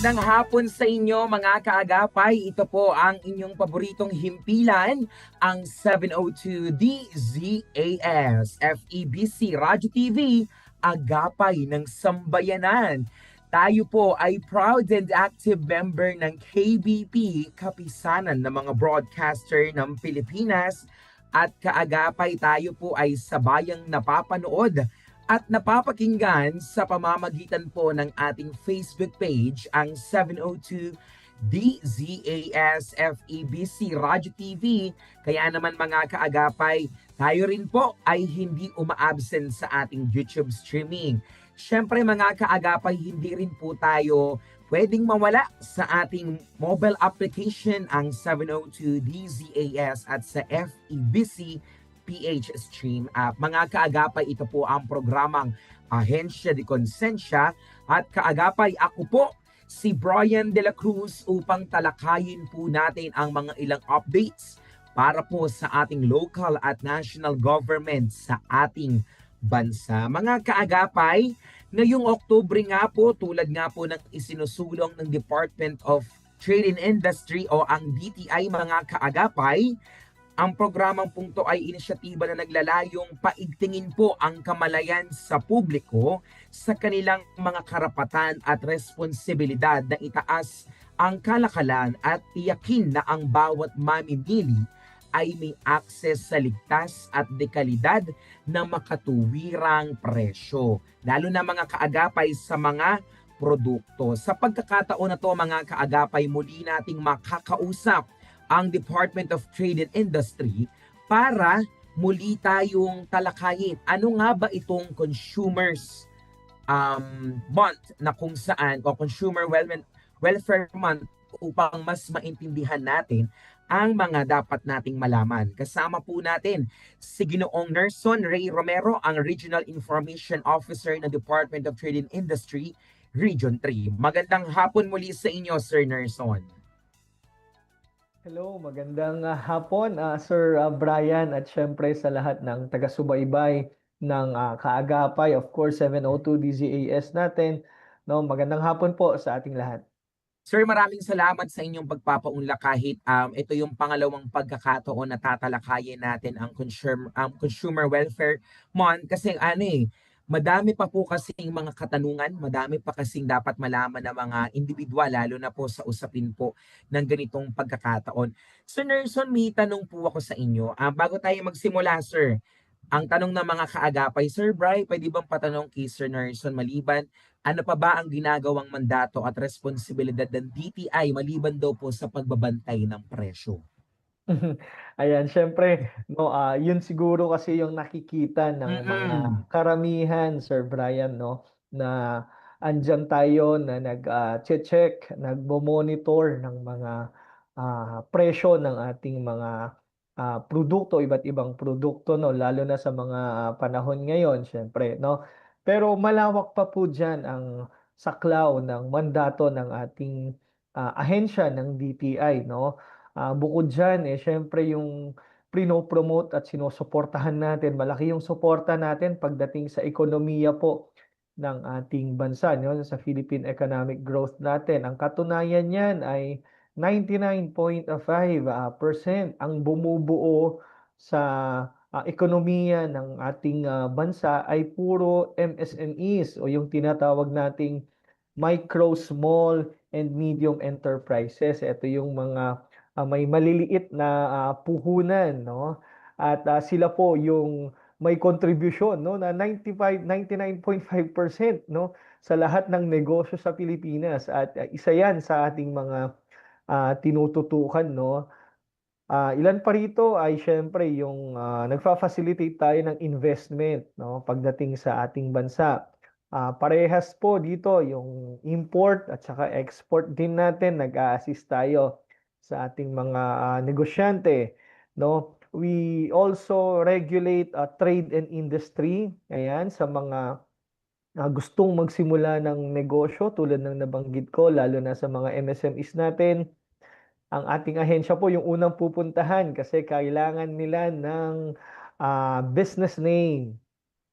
ng hapon sa inyo mga kaagapay. Ito po ang inyong paboritong himpilan, ang 702 DZAS FEBC Radyo TV, Agapay ng Sambayanan. Tayo po ay proud and active member ng KBP, Kapisanan ng mga broadcaster ng Pilipinas. At kaagapay tayo po ay sabayang napapanood at napapakinggan sa pamamagitan po ng ating Facebook page ang 702 DZAS FEBC Radyo TV. Kaya naman mga kaagapay, tayo rin po ay hindi umaabsent sa ating YouTube streaming. Siyempre mga kaagapay, hindi rin po tayo pwedeng mawala sa ating mobile application ang 702 DZAS at sa FEBC PH Stream app. Mga kaagapay, ito po ang programang Ahensya de Konsensya at kaagapay ako po si Brian De La Cruz upang talakayin po natin ang mga ilang updates para po sa ating local at national government sa ating bansa. Mga kaagapay, ngayong Oktubre nga po, tulad nga po ng isinusulong ng Department of Trade and Industry o ang DTI mga kaagapay, ang programang pong to ay inisyatiba na naglalayong paigtingin po ang kamalayan sa publiko sa kanilang mga karapatan at responsibilidad na itaas ang kalakalan at tiyakin na ang bawat mamimili ay may akses sa ligtas at dekalidad na makatuwirang presyo. Lalo na mga kaagapay sa mga produkto. Sa pagkakataon na to mga kaagapay, muli nating makakausap ang Department of Trade and Industry para muli tayong talakayin ano nga ba itong consumers um, month na kung saan o consumer welfare, month upang mas maintindihan natin ang mga dapat nating malaman. Kasama po natin si Ginoong Nerson Ray Romero, ang Regional Information Officer ng Department of Trade and Industry, Region 3. Magandang hapon muli sa inyo, Sir Nerson. Hello, magandang uh, hapon uh, Sir uh, Brian at syempre sa lahat ng taga-subaybay ng uh, Kaagapay, of course 702 DZAS natin. No, magandang hapon po sa ating lahat. Sir, maraming salamat sa inyong pagpapaunlak kahit um, ito yung pangalawang pagkakataon na tatalakayin natin ang consumer, um, consumer welfare month kasi ano eh, madami pa po kasing mga katanungan, madami pa kasing dapat malaman ng mga individual, lalo na po sa usapin po ng ganitong pagkakataon. Sir Nerson, may tanong po ako sa inyo. Uh, bago tayo magsimula, sir, ang tanong ng mga kaagapay, Sir Bry, pwede bang patanong kay Sir Nerson maliban, ano pa ba ang ginagawang mandato at responsibilidad ng DTI maliban daw po sa pagbabantay ng presyo? Ayan, syempre, no, ah, yun siguro kasi yung nakikita ng mga Mm. karamihan, Sir Brian, no, na andyan tayo na nag ah, check nagmo-monitor ng mga ah, presyo ng ating mga ah, produkto, iba't ibang produkto, no, lalo na sa mga ah, panahon ngayon, syempre, no. Pero malawak pa po diyan ang saklaw ng mandato ng ating ah, ahensya ng DTI, no. Ah, bukod diyan, eh, siyempre yung prino-promote at sinusuportahan natin, malaki yung suporta natin pagdating sa ekonomiya po ng ating bansa, no, sa Philippine economic growth natin. Ang katunayan niyan ay 99.5 ah, percent ang bumubuo sa ah, ekonomiya ng ating ah, bansa ay puro MSMEs o yung tinatawag nating micro, small, and medium enterprises. Ito yung mga ah, may maliliit na ah, puhunan, no? At ah, sila po yung may contribution, no, na 95 99.5%, no, sa lahat ng negosyo sa Pilipinas at ah, isa 'yan sa ating mga ah, tinututukan, no. Ah, ilan pa rito ay siyempre yung ah, nagfa-facilitate tayo ng investment, no, pagdating sa ating bansa. Ah, parehas po dito yung import at saka export din natin, nag-a-assist tayo sa ating mga ah, negosyante, no. We also regulate ah, trade and industry, ayan, sa mga ah, gustong magsimula ng negosyo tulad ng nabanggit ko, lalo na sa mga MSMEs natin, ang ating ahensya po yung unang pupuntahan kasi kailangan nila ng ah, business name.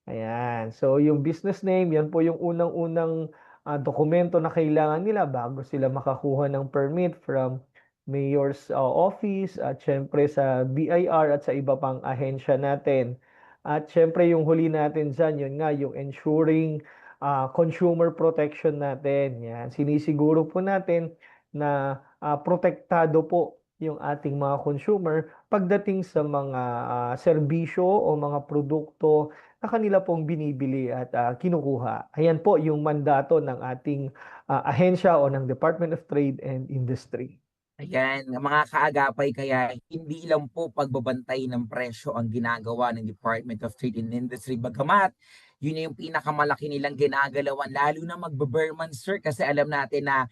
Ayan. So, yung business name, yan po yung unang-unang ah, dokumento na kailangan nila bago sila makakuha ng permit from mayor's ah, office at syempre sa BIR at sa iba pang ahensya natin. At syempre yung huli natin dyan, yun nga, yung ensuring ah, consumer protection natin. Yan. Sinisiguro po natin na ah, protektado po yung ating mga consumer pagdating sa mga ah, serbisyo o mga produkto na kanila pong binibili at ah, kinukuha. Ayan po yung mandato ng ating ah, ahensya o ng Department of Trade and Industry. Ayan, mga kaagapay kaya hindi lang po pagbabantay ng presyo ang ginagawa ng Department of Trade and Industry. Bagamat yun yung pinakamalaki nilang ginagalawan lalo na magbe-Burman sir kasi alam natin na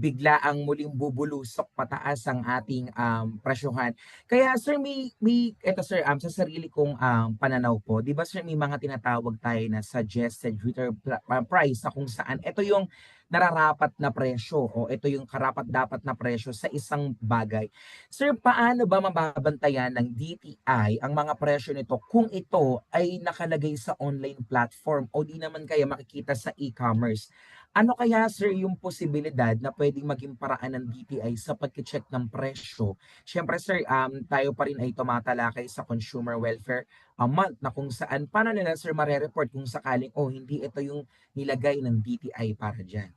bigla ang muling bubulusok pataas ang ating um, presyohan. Kaya sir may may eto sir um, sa sarili kong um, pananaw po, 'di ba sir may mga tinatawag tayo na suggested retail uh, price na kung saan ito yung nararapat na presyo o ito yung karapat dapat na presyo sa isang bagay. Sir, paano ba mababantayan ng DTI ang mga presyo nito kung ito ay nakalagay sa online platform o di naman kaya makikita sa e-commerce? Ano kaya sir yung posibilidad na pwedeng maging paraan ng DTI sa pag-check ng presyo? Siyempre sir, um, tayo pa rin ay tumatalakay sa consumer welfare a month na kung saan paano nila sir mare-report kung sakaling oh hindi ito yung nilagay ng DTI para dyan.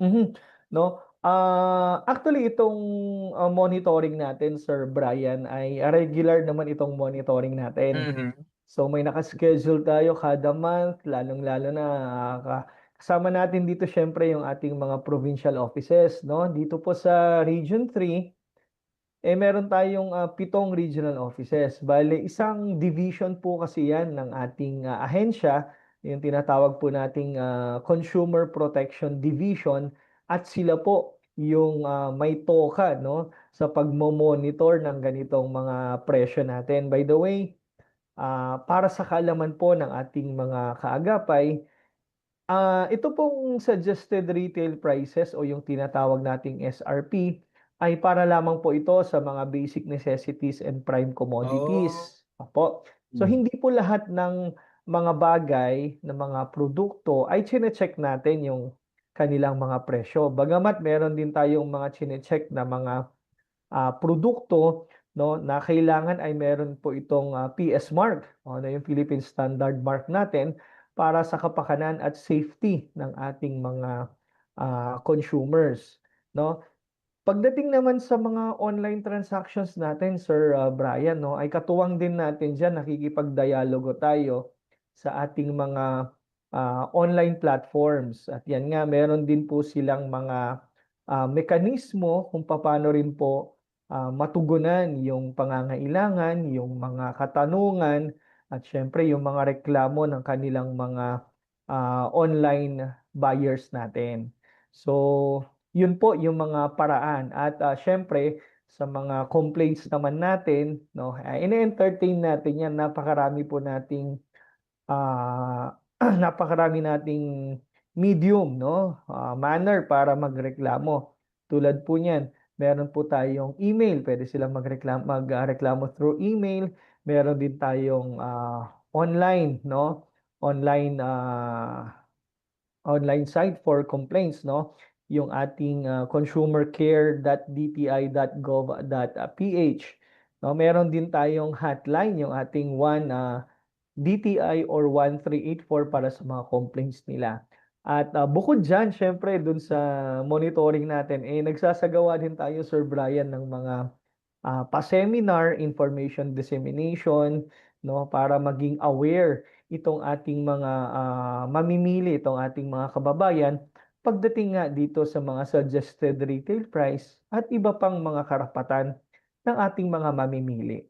Mhm. No? Ah, actually itong ah, monitoring natin, Sir Brian, ay regular naman itong monitoring natin. Mhm. So may naka-schedule tayo kada month, lalong-lalo na ka- kasama natin dito syempre yung ating mga provincial offices, no? Dito po sa Region 3, eh meron tayong ah, pitong regional offices. Bale, isang division po kasi yan ng ating ah, ahensya, yung tinatawag po nating ah, Consumer Protection Division at sila po yung ah, may toka no sa pagmo-monitor ng ganitong mga presyo natin. By the way, ah, para sa kaalaman po ng ating mga kaagapay, Ah, ito pong suggested retail prices o yung tinatawag nating SRP ay para lamang po ito sa mga basic necessities and prime commodities. Oh. Opo. So Hmm. hindi po lahat ng mga bagay na mga produkto ay chine-check natin yung kanilang mga presyo. Bagamat meron din tayong mga chine-check na mga ah, produkto no na kailangan ay meron po itong ah, PS mark o na yung Philippine Standard Mark natin para sa kapakanan at safety ng ating mga ah, consumers no Pagdating naman sa mga online transactions natin, Sir ah, Brian, no, ay katuwang din natin diyan nakikipagdialogo tayo sa ating mga ah, online platforms. At yan nga, meron din po silang mga ah, mekanismo kung paano rin po ah, matugunan yung pangangailangan, yung mga katanungan, at syempre yung mga reklamo ng kanilang mga ah, online buyers natin. So, yun po yung mga paraan. At ah, syempre sa mga complaints naman natin no ah, ine-entertain natin yan. Napakarami po nating ah, napakarami nating medium no ah, manner para magreklamo. Tulad po niyan meron po tayong email. Pwede silang magreklamo magreklamo through email meron din tayong ah, online no? Online ah, online site for complaints no? Yung ating ah, consumercare.dti.gov.ph no? Meron din tayong hotline yung ating one ah, DTI or 1384 para sa mga complaints nila. At ah, bukod diyan syempre dun sa monitoring natin eh nagsasagawa din tayo Sir Brian ng mga ah, pa-seminar information dissemination no para maging aware itong ating mga ah, mamimili itong ating mga kababayan pagdating nga dito sa mga suggested retail price at iba pang mga karapatan ng ating mga mamimili.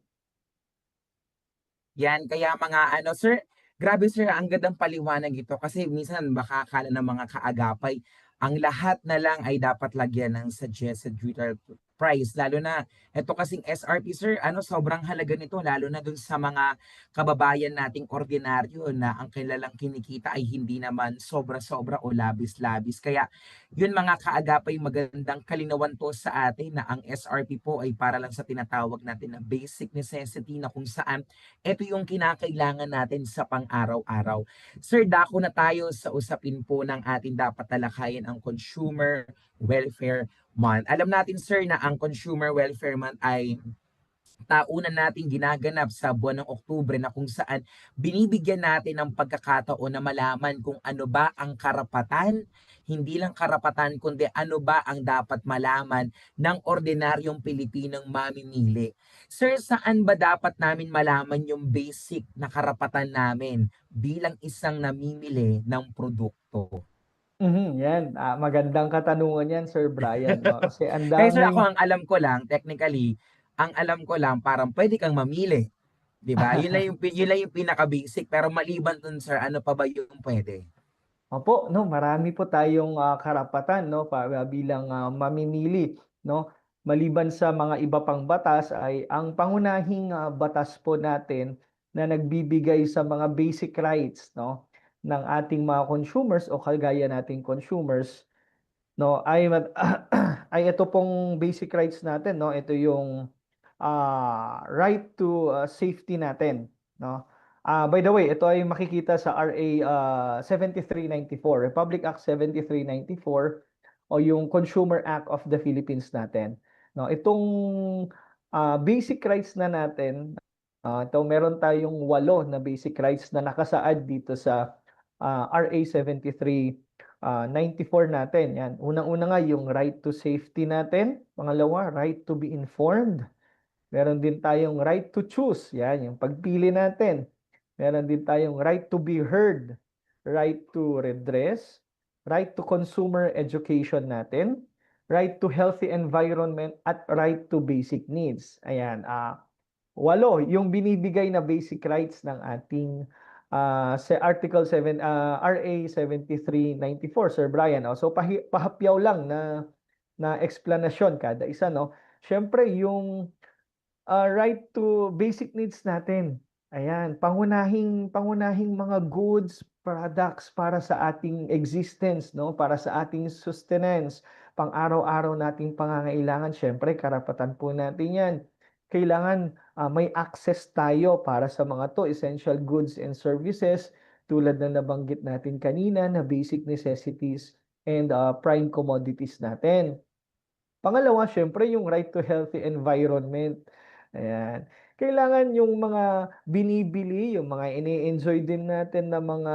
Yan, kaya mga ano, sir, grabe sir, ang gandang paliwanag ito kasi minsan baka akala ng mga kaagapay, ang lahat na lang ay dapat lagyan ng suggested retail price lalo na ito kasing SRP sir ano sobrang halaga nito lalo na dun sa mga kababayan nating ordinaryo na ang kilalang kinikita ay hindi naman sobra-sobra o labis-labis kaya yun mga kaagapay magandang kalinawan to sa atin na ang SRP po ay para lang sa tinatawag natin na basic necessity na kung saan ito yung kinakailangan natin sa pang-araw-araw. Sir, dako na tayo sa usapin po ng ating dapat talakayin ang Consumer Welfare Month. Alam natin sir na ang Consumer Welfare Month ay taunan natin ginaganap sa buwan ng Oktubre na kung saan binibigyan natin ng pagkakataon na malaman kung ano ba ang karapatan, hindi lang karapatan kundi ano ba ang dapat malaman ng ordinaryong Pilipinong mamimili. Sir, saan ba dapat namin malaman yung basic na karapatan namin bilang isang namimili ng produkto? Mhm, yan. Ah, magandang katanungan yan, Sir Brian. No? Kasi ang Kaya sir, ako daming... ang alam ko lang, technically, ang alam ko lang, parang pwede kang mamili. 'Di ba? Yun lang yung, yun lang yung pinaka-basic. Pero maliban dun, sir, ano pa ba yung pwede? Opo, no, marami po tayong ah, karapatan no para bilang ah, mamimili, no. Maliban sa mga iba pang batas ay ang pangunahing ah, batas po natin na nagbibigay sa mga basic rights, no, ng ating mga consumers o kagaya nating consumers, no, ay ay ito pong basic rights natin, no. Ito yung ah, right to ah, safety natin, no. Ah, by the way, ito ay makikita sa RA ah, 7394, Republic Act 7394 o yung Consumer Act of the Philippines natin. No, itong ah, basic rights na natin, ah, ito meron tayong walo na basic rights na nakasaad dito sa ah, RA 7394 natin. Yan. Unang-una nga yung right to safety natin. Pangalawa, right to be informed. Meron din tayong right to choose. Yan, yung pagpili natin. Meron din tayong right to be heard, right to redress, right to consumer education natin, right to healthy environment, at right to basic needs. Ayan, ah walo yung binibigay na basic rights ng ating ah, sa Article 7 ah, RA 7394 Sir Brian. Oh. So pahi, pahapyaw lang na na explanation kada isa no. Syempre yung ah, right to basic needs natin. Ayan, pangunahing pangunahing mga goods, products para sa ating existence, no? Para sa ating sustenance, pang-araw-araw nating pangangailangan, syempre karapatan po natin 'yan. Kailangan ah, may access tayo para sa mga 'to, essential goods and services tulad na nabanggit natin kanina na basic necessities and ah, prime commodities natin. Pangalawa, syempre yung right to healthy environment. Ayan. Kailangan yung mga binibili, yung mga ini-enjoy din natin na mga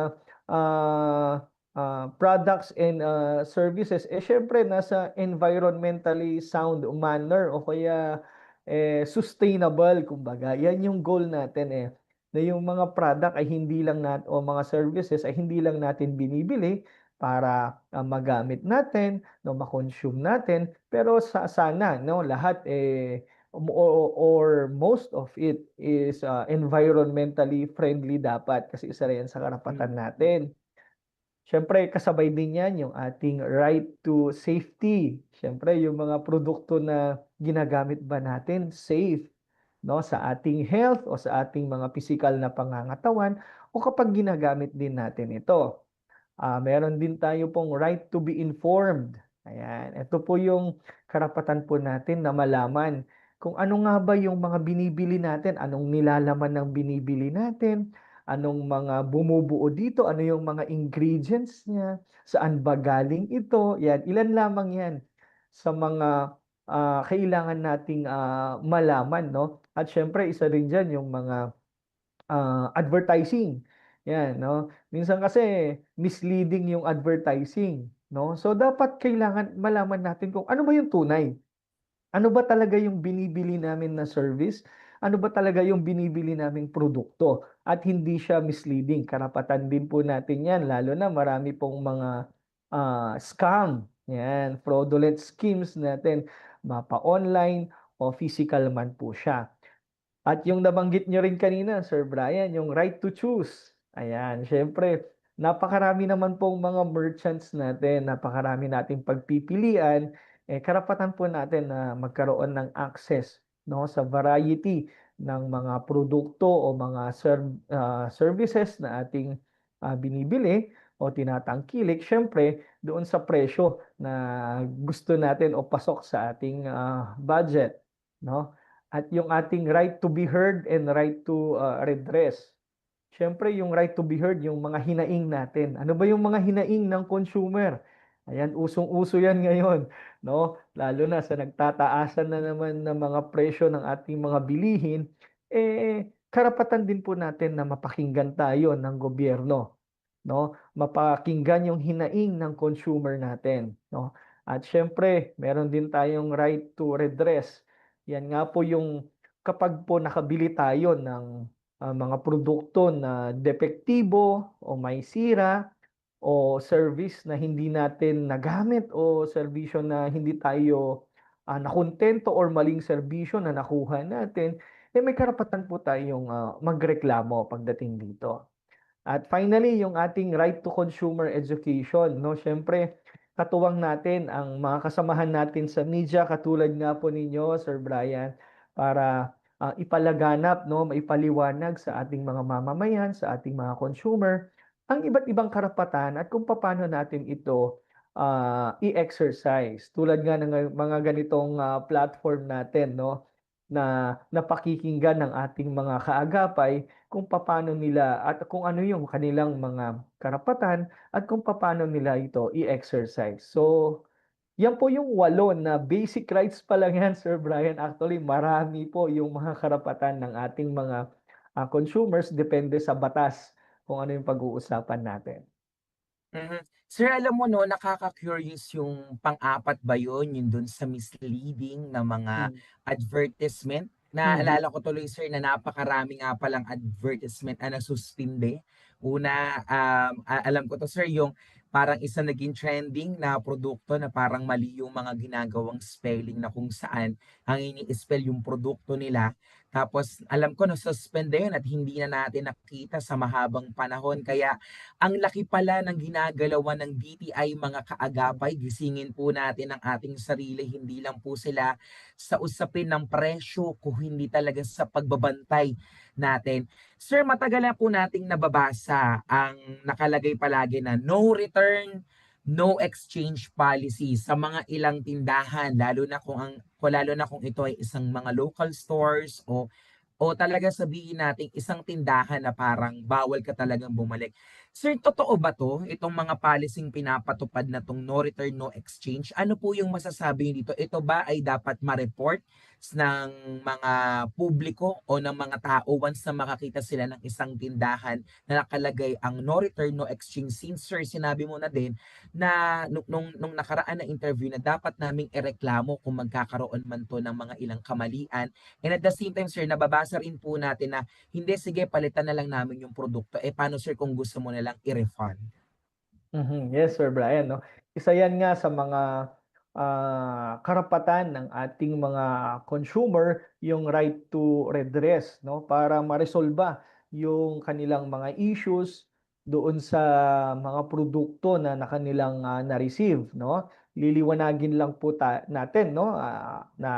ah, ah, products and ah, services, eh syempre nasa environmentally sound manner o kaya eh, sustainable, kumbaga. Yan yung goal natin eh. Na yung mga product ay hindi lang natin o mga services ay hindi lang natin binibili para ah, magamit natin, no, ma-consume natin, pero sa sana no lahat eh or, or most of it is ah, environmentally friendly dapat kasi isa rin sa karapatan Mm. natin. Siyempre, kasabay din yan yung ating right to safety. Siyempre, yung mga produkto na ginagamit ba natin safe no sa ating health o sa ating mga physical na pangangatawan o kapag ginagamit din natin ito. Ah, meron din tayo pong right to be informed. Ayan, ito po yung karapatan po natin na malaman kung ano nga ba yung mga binibili natin, anong nilalaman ng binibili natin, anong mga bumubuo dito, ano yung mga ingredients niya, saan ba galing ito, yan, ilan lamang yan sa mga ah, kailangan nating ah, malaman, no? At syempre, isa rin dyan yung mga ah, advertising. Yan, no? Minsan kasi misleading yung advertising, no? So dapat kailangan malaman natin kung ano ba yung tunay. Ano ba talaga yung binibili namin na service? Ano ba talaga yung binibili naming produkto? At hindi siya misleading. Karapatan din po natin yan, lalo na marami pong mga ah, scam, yan, fraudulent schemes natin, mapa-online o physical man po siya. At yung nabanggit nyo rin kanina, Sir Brian, yung right to choose. Ayan, syempre, napakarami naman pong mga merchants natin, napakarami nating pagpipilian. eh karapatan po natin na magkaroon ng access, 'no, sa variety ng mga produkto o mga serv ah, services na ating, ah, binibili o tinatangkilik siyempre doon sa presyo na gusto natin o pasok sa ating, ah, budget, 'no? At yung ating right to be heard and right to, ah, redress. Siyempre yung right to be heard yung mga hinaing natin. Ano ba yung mga hinaing ng consumer? Ayan, usong-uso yan ngayon, 'no? Lalo na sa nagtataasan na naman ng mga presyo ng ating mga bilihin, eh, karapatan din po natin na mapakinggan tayo ng gobyerno, 'no? Mapakinggan yung hinaing ng consumer natin, 'no? At siyempre meron din tayong right to redress. Yan nga po yung kapag po nakabili tayo ng, ah, mga produkto na depektibo o may sira o service na hindi natin nagamit o serbisyo na hindi tayo, ah, nakuntento or maling serbisyo na nakuha natin, eh, may karapatan po tayong, ah, magreklamo pagdating dito. At finally, yung ating right to consumer education, 'no? Siyempre katuwang natin ang mga kasamahan natin sa media katulad nga po ninyo, Sir Brian, para, ah, ipalaganap, 'no, maipaliwanag sa ating mga mamamayan, sa ating mga consumer, ang iba't ibang karapatan at kung papaano natin ito, ah, i-exercise. Tulad nga ng mga ganitong, ah, platform natin, 'no, na napakikinggan ng ating mga kaagapay kung papaano nila at kung ano yung kanilang mga karapatan at kung papaano nila ito i-exercise. So, yan po yung 8 na basic rights pa lang yan, Sir Brian. Actually, marami po yung mga karapatan ng ating mga, ah, consumers depende sa batas kung ano yung pag-uusapan natin. Mhm. Sir, alam mo 'no, nakaka-curious yung pang-apat ba yun, yung dun sa misleading na mga Hmm. advertisement. Mhm. Naalala ko tuloy sir na napakarami nga palang advertisement na nasuspinde. Una, um, alam ko 'to sir, yung parang isa naging trending na produkto na parang mali yung mga ginagawang spelling na kung saan ang ini-spell yung produkto nila. Tapos alam ko na-suspend na yun at hindi na natin nakita sa mahabang panahon. Kaya ang laki pala ng ginagalawan ng DTI mga kaagapay, gisingin po natin ang ating sarili, hindi lang po sila sa usapin ng presyo, kung hindi talaga sa pagbabantay natin. Sir, matagal na po nating nababasa ang nakalagay palagi na no return, no exchange policy sa mga ilang tindahan, lalo na kung ang lalo na kung ito ay isang mga local stores o o talaga sabihin nating isang tindahan na parang bawal ka talagang bumalik. Sir, totoo ba 'to, itong mga policing pinapatupad na 'tong no return, no exchange? Ano po yung masasabi niyo dito? Ito ba ay dapat ma-report ng mga publiko o ng mga tao once na makakita sila ng isang tindahan na nakalagay ang no return, no exchange? Since sir, sinabi mo na din na nung nung nung nakaraan na interview na dapat naming ireklamo kung magkakaroon man 'to ng mga ilang kamalian. And at the same time sir, nababasa rin po natin na, hindi sige palitan na lang namin yung produkto. Eh, paano sir kung gusto mo nalang i-refund? Mhm, yes, Sir Brian, 'no. Isa 'yan nga sa mga, ah, karapatan ng ating mga consumer, yung right to redress, 'no, para maresolba yung kanilang mga issues doon sa mga produkto na na kanilang, ah, na-receive, no. Liliwanagin lang po ta natin, no, ah, na,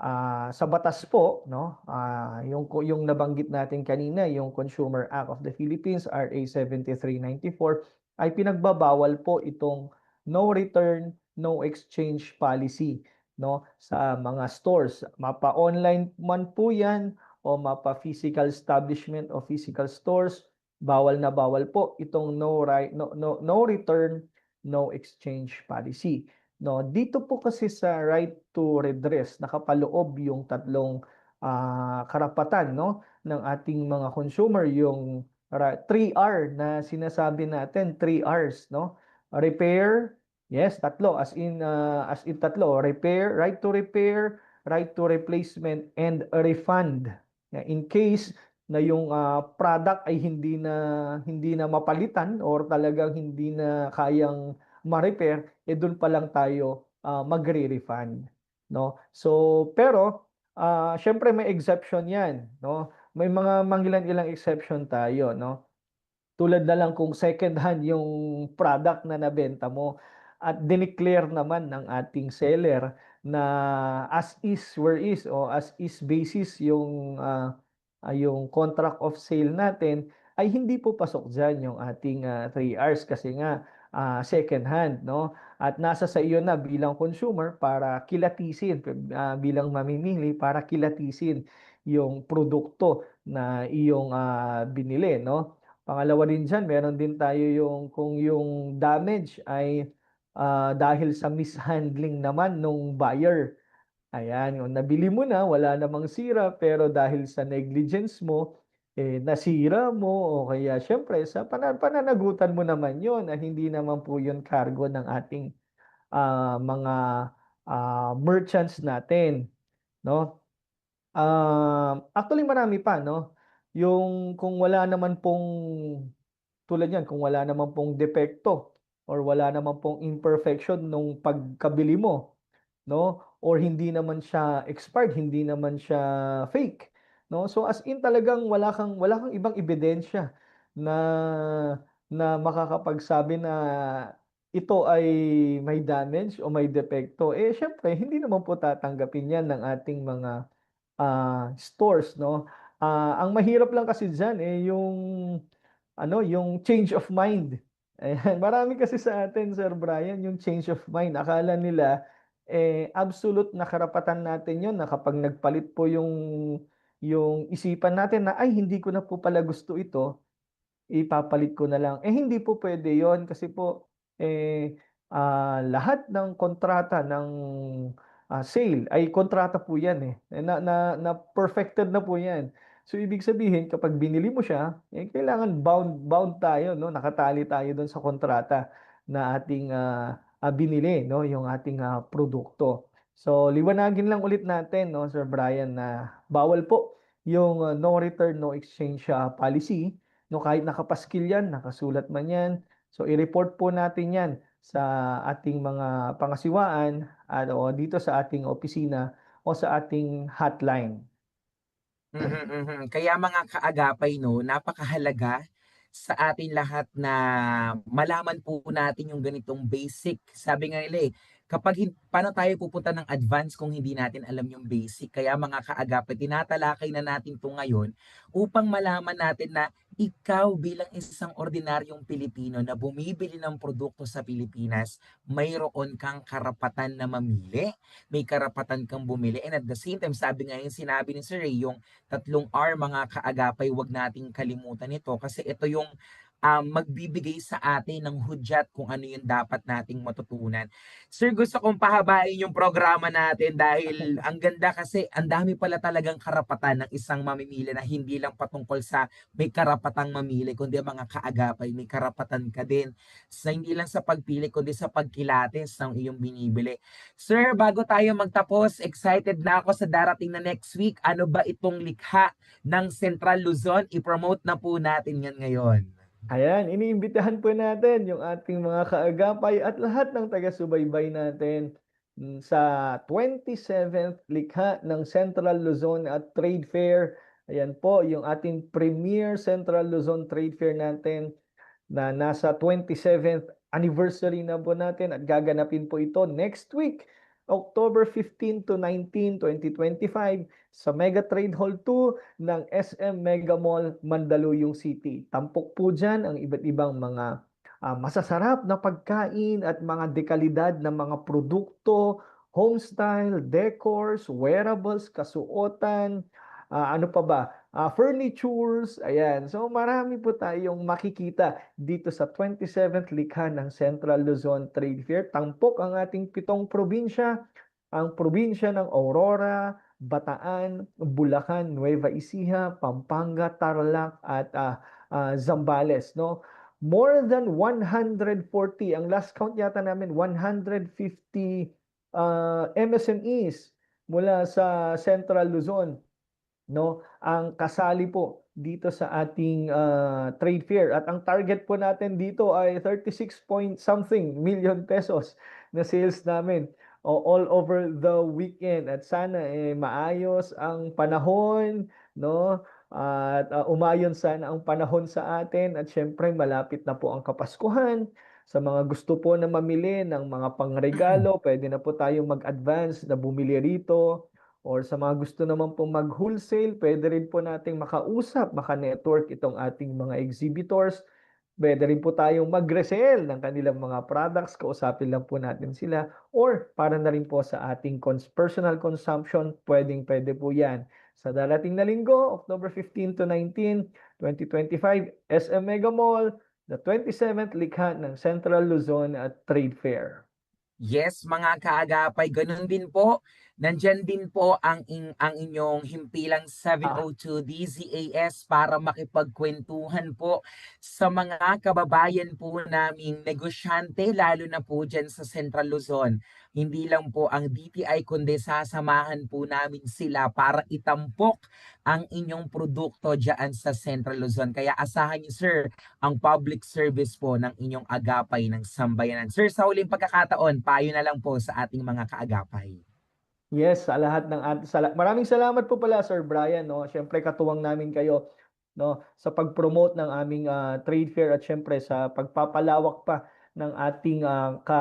ah, sa batas po, no, ah, yung yung nabanggit natin kanina, yung Consumer Act of the Philippines, RA 7394 ay pinagbabawal po itong no return, no exchange policy 'no, sa mga stores. Mapa-online man po 'yan o mapa-physical establishment o physical stores, bawal na bawal po itong no right no no no return, no exchange policy 'no. Dito po kasi sa right to redress nakapaloob yung tatlong, ah, karapatan 'no, ng ating mga consumer, yung Ra 3R na sinasabi natin, 3 Rs 'no. Repair, yes, tatlo as in, ah, as in tatlo, repair, right to repair, right to replacement, and refund. In case na yung, ah, product ay hindi na hindi na mapalitan or talagang hindi na kayang ma-repair, eh, dun pa lang tayo, ah, magre-refund 'no. So, pero, ah, siyempre may exception 'yan 'no. May mga mangilan-ilang exception tayo 'no. Tulad na lang kung second hand yung product na nabenta mo, at dineclare naman ng ating seller na as is where is o as is basis yung ah, yung contract of sale natin ay hindi po pasok diyan yung ating ah, 3 hours kasi nga ah, second hand no? At nasa sa iyo na bilang consumer para kilatisin ah, bilang mamimili para kilatisin yung produkto na iyong ah, binili no? Pangalawa din diyan meron din tayo yung kung yung damage ay ah, dahil sa mishandling naman nung buyer. Ayan yung nabili mo na wala namang sira pero dahil sa negligence mo eh, nasira mo o kaya siyempre sa pana pananagutan mo naman yon na hindi naman po yun cargo ng ating ah, mga ah, merchants natin, no? Ah, actually marami pa, no? Yung kung wala naman pong tulad niyan, kung wala naman pong depekto or wala naman pong imperfection nung pagkabili mo, no? Or hindi naman siya expired, hindi naman siya fake, no? So as in talagang wala kang wala kang ibang ebidensya na na makakapagsabi na ito ay may damage o may depekto. Eh siyempre hindi naman po tatanggapin 'yan ng ating mga ah, stores, no? Ah, ang mahirap lang kasi diyan eh yung ano, yung change of mind. Ayan, marami kasi sa atin Sir Brian yung change of mind. Akala nila eh absolute na karapatan natin 'yon na kapag nagpalit po yung yung isipan natin na ay hindi ko na po pala gusto ito, ipapalit ko na lang. Eh hindi po pwede 'yon kasi po eh ah, lahat ng kontrata ng ah, sale ay kontrata po 'yan eh. Eh, Na, na, na perfected na po 'yan. So ibig sabihin kapag binili mo siya, eh kailangan bound bound tayo no, nakatali tayo doon sa kontrata na ating ah, ah, binili no, yung ating ah, produkto. So liwanagin lang ulit natin no, Sir Brian na bawal po yung ah, no return no exchange ah, policy no kahit nakapaskil 'yan, nakasulat man 'yan. So i-report po natin 'yan sa ating mga pangasiwaan at o dito sa ating opisina o sa ating hotline. Mhm, mhm. Kaya mga kaagapay 'no, napakahalaga sa atin lahat na malaman po natin yung ganitong basic. Sabi nga nila, eh, kapag paano tayo pupunta ng advance kung hindi natin alam yung basic. Kaya mga kaagapay, tinatalakay na natin 'to ngayon upang malaman natin na ikaw bilang isang ordinaryong Pilipino na bumibili ng produkto sa Pilipinas, mayroon kang karapatan na mamili, may karapatan kang bumili, and at the same time, sabi nga yung sinabi ni Sir Ray, yung tatlong R mga kaagapay, wag nating kalimutan ito kasi ito yung um, magbibigay sa atin ng hudyat kung ano yung dapat nating matutunan. Sir, gusto kong pahabain yung programa natin dahil ang ganda kasi ang dami pala talagang karapatan ng isang mamimili na hindi lang patungkol sa may karapatang mamili, kundi mga kaagapay, may karapatan ka din sa hindi lang sa pagpili, kundi sa pagkilates ng iyong binibili. Sir, bago tayo magtapos, excited na ako sa darating na next week. Ano ba itong likha ng Central Luzon? I-promote na po natin yan ngayon. Ayan, iniimbitahan po natin yung ating mga kaagapay at lahat ng taga-subaybay natin mm, sa 27th likha ng Central Luzon at Trade Fair. Ayan po, yung ating premier Central Luzon Trade Fair natin na nasa 27th anniversary na po natin at gaganapin po ito next week, October 15 to 19, 2025 sa Mega Trade Hall 2 ng SM Mega Mall, Mandaluyong City. Tampok po dyan ang iba't ibang mga ah, masasarap na pagkain at mga dekalidad ng mga produkto, homestyle, decors, wearables, kasuotan, ah, ano pa ba, ah, furnitures, ayan. So marami po tayong makikita dito sa 27th likha ng Central Luzon Trade Fair. Tampok ang ating pitong probinsya, ang probinsya ng Aurora, Bataan, Bulacan, Nueva Ecija, Pampanga, Tarlac at ah, ah, Zambales, no? More than 140, ang last count yata namin 150 ah, MSMEs mula sa Central Luzon, no? Ang kasali po dito sa ating ah, trade fair at ang target po natin dito ay 36 point something million pesos na sales namin o all over the weekend at sana eh maayos ang panahon no at ah, umayon sana ang panahon sa atin at syempre malapit na po ang Kapaskuhan Sa mga gusto po na mamili ng mga pangregalo, pwede na po tayong mag-advance na bumili rito. Or sa mga gusto naman po mag-wholesale, pwede rin po nating makausap, maka-network itong ating mga exhibitors. Pwede rin po tayong mag-resell ng kanilang mga products, kausapin lang po natin sila. Or para na rin po sa ating cons- personal consumption, pwedeng pwede po yan. Sa darating na linggo, October 15 to 19, 2025, SM Mega Mall, the 27th likha ng Central Luzon at Trade Fair. Yes, mga kaagapay, ganun din po. Nandyan din po ang, in, ang inyong himpilang 702 DZAS para makipagkwentuhan po sa mga kababayan po naming negosyante, lalo na po dyan sa Central Luzon. Hindi lang po ang DTI, kundi sasamahan po namin sila para itampok ang inyong produkto dyan sa Central Luzon. Kaya asahan niyo, sir, ang public service po ng inyong agapay ng sambayanan. Sir, sa huling pagkakataon, payo na lang po sa ating mga kaagapay. Yes, sa lahat ng at sa, maraming salamat po pala Sir Brian no. Syempre katuwang namin kayo no sa pag-promote ng aming ah, trade fair at syempre sa pagpapalawak pa ng ating ah, ka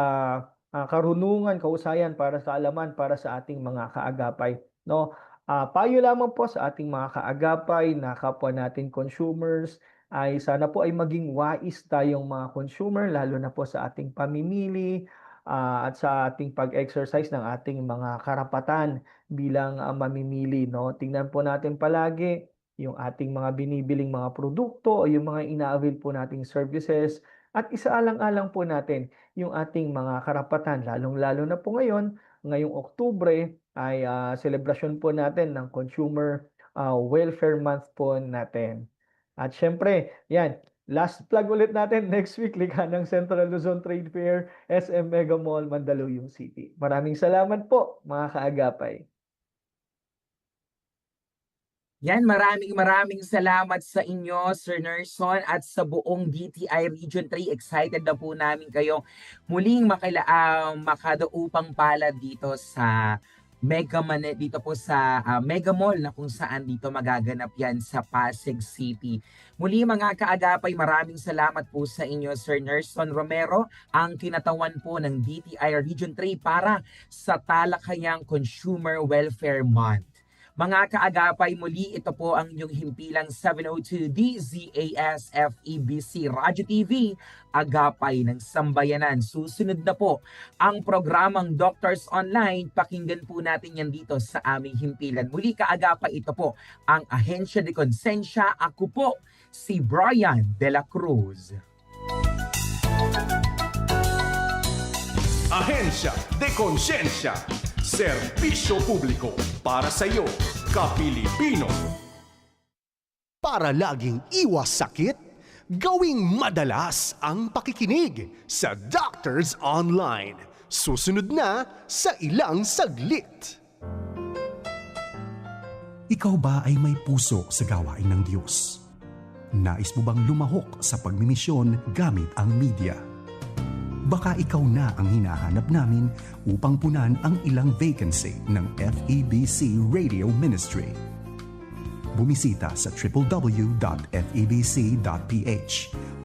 ah, karunungan, kausayan para sa alaman para sa ating mga kaagapay no. Ah, payo lamang po sa ating mga kaagapay na kapwa natin consumers ay sana po ay maging wais tayong mga consumer lalo na po sa ating pamimili ah, at sa ating pag-exercise ng ating mga karapatan bilang ah, mamimili, no? Tingnan po natin palagi yung ating mga binibiling mga produkto o yung mga ina-avail po nating services at isaalang-alang po natin yung ating mga karapatan, lalong-lalo na po ngayon, ngayong Oktubre ay ah, selebrasyon po natin ng Consumer ah, Welfare Month po natin. At syempre, yan, last plug ulit natin next week, likha ng Central Luzon Trade Fair SM Mega Mall, Mandaluyong City. Maraming salamat po, mga kaagapay. Yan, maraming maraming salamat sa inyo, Sir Nerson, at sa buong DTI Region 3. Excited na po namin kayo muling makila, ah, makadaupang pala dito sa Mega Man dito po sa ah, Mega Mall na kung saan dito magaganap yan sa Pasig City. Muli mga kaagapay, maraming salamat po sa inyo Sir Nerson Romero, ang kinatawan po ng DTI Region 3 para sa talakayang Consumer Welfare Month. Mga kaagapay muli, ito po ang inyong himpilang 702 DZAS FEBC Radyo TV, Agapay ng Sambayanan. Susunod na po ang programang Doctors Online. Pakinggan po natin yan dito sa aming himpilan. Muli kaagapay, ito po ang Ahensya de Consensya. Ako po si Brian De La Cruz. Ahensya de Konsensya. Serbisyo publiko para sa iyo, kapilipino. Para laging iwas sakit, gawing madalas ang pakikinig sa Doctors Online. Susunod na sa ilang saglit. Ikaw ba ay may puso sa gawain ng Diyos? Nais mo bang lumahok sa pagmimisyon gamit ang media? Baka ikaw na ang hinahanap namin upang punan ang ilang vacancy ng FEBC Radio Ministry. Bumisita sa www.febc.ph